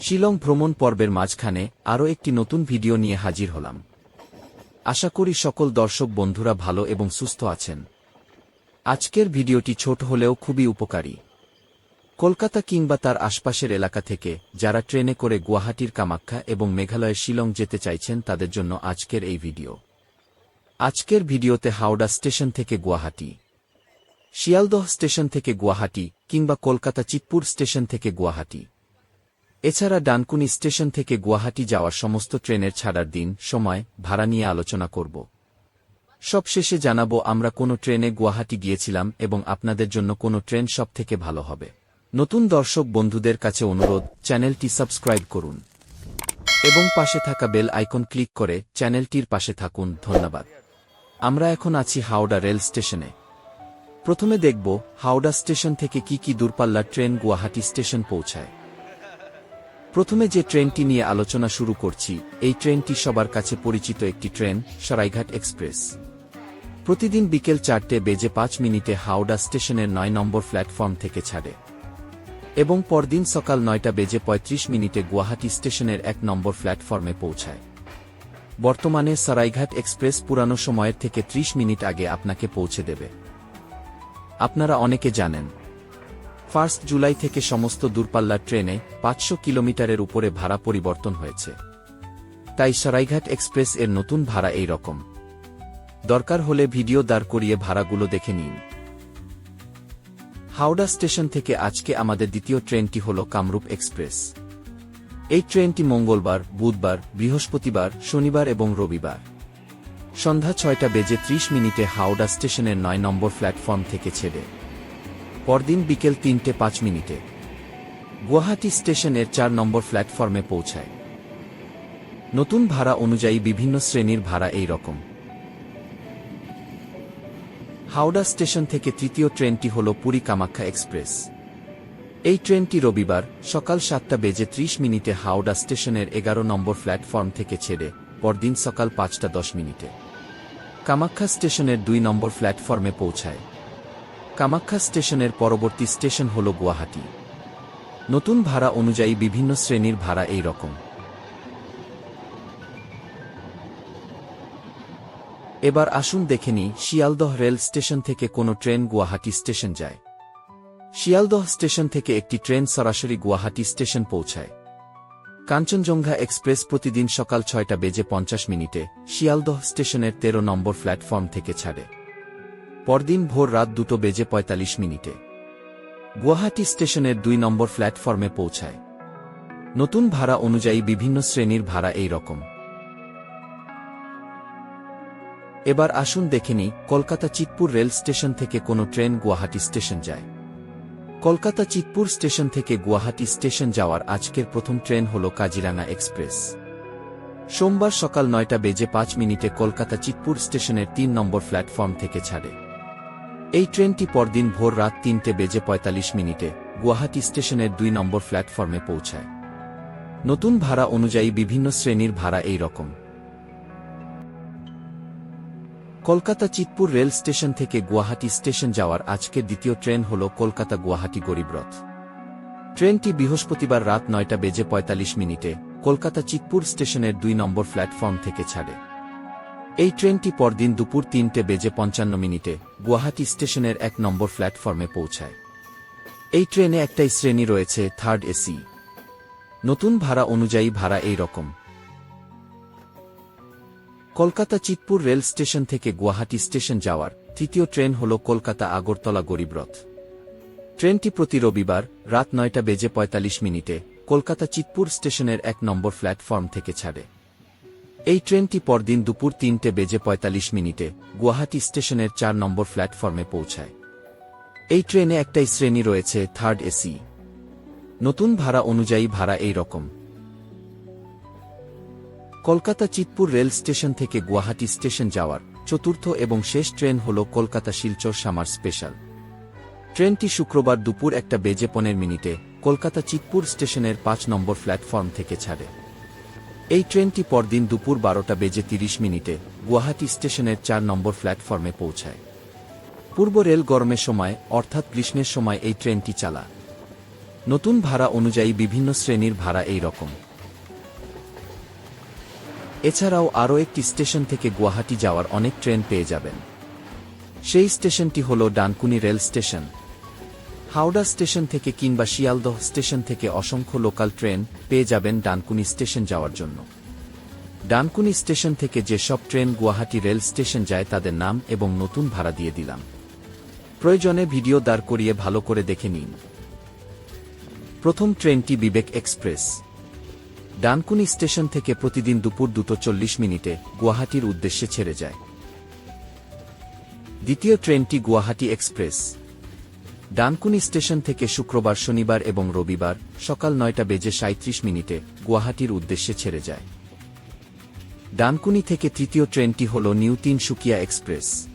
শিলং ভ্রমণ পর্বের মাঝখানে আরও একটি নতুন ভিডিও নিয়ে হাজির হলাম। আশা করি সকল দর্শক বন্ধুরা ভালো এবং সুস্থ আছেন। আজকের ভিডিওটি ছোট হলেও খুবই উপকারী। কলকাতা কিংবা তার আশপাশের এলাকা থেকে যারা ট্রেনে করে গুয়াহাটির কামাখ্যা এবং মেঘালয়ের শিলং যেতে চাইছেন তাদের জন্য আজকের এই ভিডিও। আজকের ভিডিওতে হাওড়া স্টেশন থেকে গুয়াহাটি, শিয়ালদহ স্টেশন থেকে গুয়াহাটি কিংবা কলকাতা চিতপুর স্টেশন থেকে গুয়াহাটি এছাড়া ডানকুনি স্টেশন থেকে গুয়াহাটি যাওয়ার সমস্ত ট্রেনের ছাড়ার দিন, সময়, ভাড়া নিয়ে আলোচনা করব। সবশেষে জানাব, আমরা কোনো ট্রেনে গুয়াহাটি গিয়েছিলাম এবং আপনাদের জন্য কোনো ট্রেন সব থেকে ভালো হবে। নতুন দর্শক বন্ধুদের কাছে অনুরোধ, চ্যানেলটি সাবস্ক্রাইব করুন। এবং পাশে থাকা বেল আইকন ক্লিক করে চ্যানেলটির পাশে থাকুন। ধন্যবাদ। আমরা এখন আছি হাওড়া রেল স্টেশনে। প্রথমে দেখব, হাওড়া স্টেশন থেকে কি কি দূরপাল্লার ট্রেন গুয়াহাটি স্টেশন পৌঁছায়। প্রথমে যে ট্রেনটি নিয়ে আলোচনা শুরু করছি, এই ট্রেনটি সবার কাছে পরিচিত একটি ট্রেন, সরাইঘাট এক্সপ্রেস। প্রতিদিন বিকেল চারটে বেজে পাঁচ মিনিটে হাওড়া স্টেশনের নয় নম্বর প্ল্যাটফর্ম থেকে ছাড়ে। এবং পরদিন সকাল নয়টা বেজে ৩৫ মিনিটে গুয়াহাটি স্টেশনের এক নম্বর প্ল্যাটফর্মে পৌঁছায়। বর্তমানে সরাইঘাট এক্সপ্রেস পুরানো সময়ের থেকে ৩০ মিনিট আগে আপনাকে পৌঁছে দেবে। আপনারা অনেকে জানেন ফার্স্ট জুলাই থেকে সমস্ত দূরপাল্লার ট্রেনে পাঁচশো কিলোমিটারের উপরে ভাড়া পরিবর্তন হয়েছে। তাই সরাইঘাট এক্সপ্রেস এর নতুন ভাড়া এই রকম। দরকার হলে ভিডিও দাঁড় করিয়ে ভাড়াগুলো দেখে নিন। হাওড়া স্টেশন থেকে আজকে আমাদের দ্বিতীয় ট্রেনটি হল কামরূপ এক্সপ্রেস। এই ট্রেনটি মঙ্গলবার, বুধবার, বৃহস্পতিবার, শনিবার এবং রবিবার। সন্ধ্যা ছয়টা বেজে ত্রিশ মিনিটে হাওড়া স্টেশনের নয় নম্বর প্ল্যাটফর্ম থেকে ছেড়ে। পরদিন বিকেল তিনটে পাঁচ মিনিটে। গুয়াহাটি স্টেশনের চার নম্বর প্ল্যাটফর্মে পৌঁছায়। নতুন ভাড়া অনুযায়ী বিভিন্ন শ্রেণির ভাড়া এই রকম। হাওড়া স্টেশন থেকে তৃতীয় ট্রেনটি হল পুরী কামাখ্যা এক্সপ্রেস। এই ট্রেনটি রবিবার সকাল সাতটা বেজে ত্রিশ মিনিটে হাওড়া স্টেশনের এগারো নম্বর প্ল্যাটফর্ম থেকে ছেড়ে পরদিন সকাল পাঁচটা দশ মিনিটে। কামাখ্যা স্টেশনের দুই নম্বর প্ল্যাটফর্মে পৌঁছায়। কামাখ্যা স্টেশনের পরবর্তী স্টেশন হল গুয়াহাটি। নতুন ভাড়া অনুযায়ী বিভিন্ন শ্রেণির ভাড়া এই রকম। এবার আসুন দেখে শিয়ালদহ রেল স্টেশন থেকে কোনো ট্রেন গুয়াহাটি স্টেশন যায়। শিয়ালদহ স্টেশন থেকে একটি ট্রেন সরাসরি গুয়াহাটি স্টেশন পৌঁছায়। কাঞ্চনজঙ্ঘা এক্সপ্রেস প্রতিদিন সকাল ছয়টা বেজে পঞ্চাশ মিনিটে শিয়ালদহ স্টেশনের তেরো নম্বর প্ল্যাটফর্ম থেকে ছাড়ে। পরদিন ভোর রাত দুটো বেজে পঁয়তাল্লিশ মিনিটে। গুয়াহাটি স্টেশনের দুই নম্বর প্ল্যাটফর্মে পৌঁছায়। নতুন ভাড়া অনুযায়ী বিভিন্ন শ্রেণির ভাড়া এই রকম। এবার আসুন দেখেনি কলকাতা চিতপুর রেল স্টেশন থেকে কোনো ট্রেন গুয়াহাটি স্টেশন যায়। কলকাতা চিতপুর স্টেশন থেকে গুয়াহাটি স্টেশন যাওয়ার আজকের প্রথম ট্রেন হল কাজিরাঙ্গা এক্সপ্রেস। সোমবার সকাল নয়টা বেজে পাঁচ মিনিটে কলকাতা চিতপুর স্টেশনের তিন নম্বর প্ল্যাটফর্ম থেকে ছাড়ে। এই ট্রেনটি পরদিন ভোর রাত তিনটে বেজে পঁয়তাল্লিশ মিনিটে গুয়াহাটি স্টেশনের দুই নম্বর প্ল্যাটফর্মে পৌঁছায়। নতুন ভাড়া অনুযায়ী বিভিন্ন শ্রেণির ভাড়া এই রকম। কলকাতা চিতপুর রেল স্টেশন থেকে গুয়াহাটি স্টেশন যাওয়ার আজকের দ্বিতীয় ট্রেন হল কলকাতা গুয়াহাটি গরিবরথ ট্রেনটি বৃহস্পতিবার রাত নয়টা বেজে পঁয়তাল্লিশ মিনিটে কলকাতা চিতপুর স্টেশনের দুই নম্বর প্ল্যাটফর্ম থেকে ছাড়ে। এই ট্রেনটি পরদিন দুপুর তিনটে বেজে পঞ্চান্ন মিনিটে গুয়াহাটি স্টেশনের এক নম্বর প্ল্যাটফর্মে পৌঁছায়। এই ট্রেনে একটাই শ্রেণি রয়েছে থার্ড এসি। নতুন ভাড়া অনুযায়ী ভাড়া এই রকম। কলকাতা চিতপুর রেল স্টেশন থেকে গুয়াহাটি স্টেশন যাওয়ার তৃতীয় ট্রেন হল কলকাতা আগরতলা গরিবরথ ট্রেনটি প্রতি রবিবার রাত নয়টা বেজে পঁয়তাল্লিশ মিনিটে কলকাতা চিতপুর স্টেশনের এক নম্বর প্ল্যাটফর্ম থেকে ছাড়ে। এই ট্রেনটি পরদিন দুপুর তিনটে বেজে পঁয়তাল্লিশ মিনিটে গুয়াহাটি স্টেশনের চার নম্বর প্ল্যাটফর্মে পৌঁছায়। এই ট্রেনে একটাই শ্রেণি রয়েছে থার্ড এসি। নতুন ভাড়া অনুযায়ী ভাড়া এই রকম। কলকাতা চিতপুর রেল স্টেশন থেকে গুয়াহাটি স্টেশন যাওয়ার চতুর্থ এবং শেষ ট্রেন হল কলকাতা শিলচর সামার স্পেশাল। ট্রেনটি শুক্রবার দুপুর একটা বেজে পনেরো মিনিটে কলকাতা চিতপুর স্টেশনের পাঁচ নম্বর প্ল্যাটফর্ম থেকে ছাড়ে। এই ট্রেনটি পরদিন দুপুর বারোটা বেজে তিরিশ মিনিটে গুয়াহাটি স্টেশনের চার নম্বর প্ল্যাটফর্মে পৌঁছায়। পূর্ব রেল গরমের সময়, অর্থাৎ গ্রীষ্মের সময় এই ট্রেনটি চালা। নতুন ভাড়া অনুযায়ী বিভিন্ন শ্রেণির ভাড়া এই রকম। এছাড়াও আরও একটি স্টেশন থেকে গুয়াহাটি যাওয়ার অনেক ট্রেন পেয়ে যাবেন। সেই স্টেশনটি হল Dankuni rail station. Howrah station থেকে কিংবা শিয়ালদহ স্টেশন থেকে অসংখ্য লোকাল ট্রেন পেয়ে যাবেন ডানকুনি স্টেশন যাওয়ার জন্য। ডানকুনি স্টেশন থেকে যেসব ট্রেন গুয়াহাটি রেল স্টেশন যায় তাদের নাম এবং নতুন ভাড়া দিয়ে দিলাম। প্রয়োজনে ভিডিও দাঁড় করিয়ে ভালো করে দেখে নিন। প্রথম ট্রেনটি বিবেক এক্সপ্রেস। ডানকুনি স্টেশন থেকে প্রতিদিন দুপুর দুটো চল্লিশ মিনিটে গুয়াহাটির উদ্দেশ্যে ছেড়ে যায়। দ্বিতীয় ট্রেনটি গুয়াহাটি এক্সপ্রেস। ডানকুনি স্টেশন থেকে শুক্রবার, শনিবার এবং রবিবার সকাল নয়টা বেজে সাঁত্রিশ মিনিটে গুয়াহাটির উদ্দেশ্যে ছেড়ে যায়। ডানকুনি থেকে তৃতীয় ট্রেনটি হল new Tinsukia express.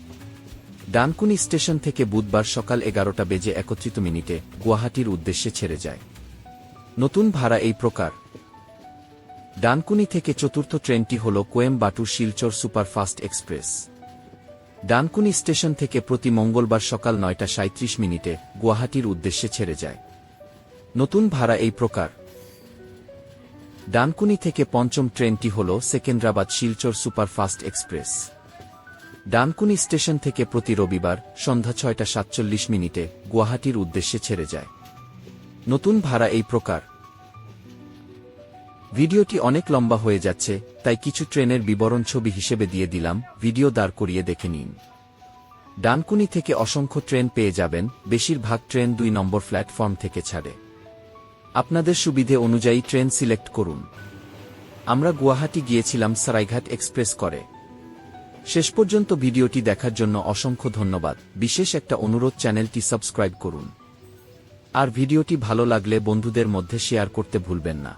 Dankuni station থেকে বুধবার সকাল এগারোটা বেজে একত্রিত মিনিটে গুয়াহাটির উদ্দেশ্যে ছেড়ে যায়। নতুন ভাড়া এই প্রকার। ডানকুনি থেকে চতুর্থ ট্রেনটি হল Coimbatore Silchar superfast express. Dankuni station থেকে প্রতি মঙ্গলবার সকাল নয়টা সাঁত্রিশ মিনিটে গুয়াহাটির উদ্দেশ্যে ছেড়ে যায়। নতুন ভাড়া এই প্রকার। ডানকুনি থেকে পঞ্চম ট্রেনটি হল Secunderabad Silchar superfast express. Dankuni station থেকে প্রতি রবিবার সন্ধ্যা ছয়টা সাতচল্লিশ মিনিটে গুয়াহাটির উদ্দেশ্যে ছেড়ে যায়। নতুন ভাড়া এই প্রকার। ভিডিওটি অনেক লম্বা হয়ে যাচ্ছে, তাই কিছু ট্রেনের বিবরণ ছবি হিসেবে দিয়ে দিলাম, ভিডিও দাঁড় করিয়ে দেখে নিন। ডানকুনি থেকে অসংখ্য ট্রেন পেয়ে যাবেন, বেশিরভাগ ট্রেন দুই নম্বর প্ল্যাটফর্ম থেকে ছাড়ে। আপনাদের সুবিধে অনুযায়ী ট্রেন সিলেক্ট করুন। আমরা গুয়াহাটি গিয়েছিলাম সারাইঘাট এক্সপ্রেস করে। শেষ পর্যন্ত ভিডিওটি দেখার জন্য অসংখ্য ধন্যবাদ, বিশেষ একটা অনুরোধ চ্যানেলটি সাবস্ক্রাইব করুন। আর ভিডিওটি ভালো লাগলে বন্ধুদের মধ্যে শেয়ার করতে ভুলবেন না।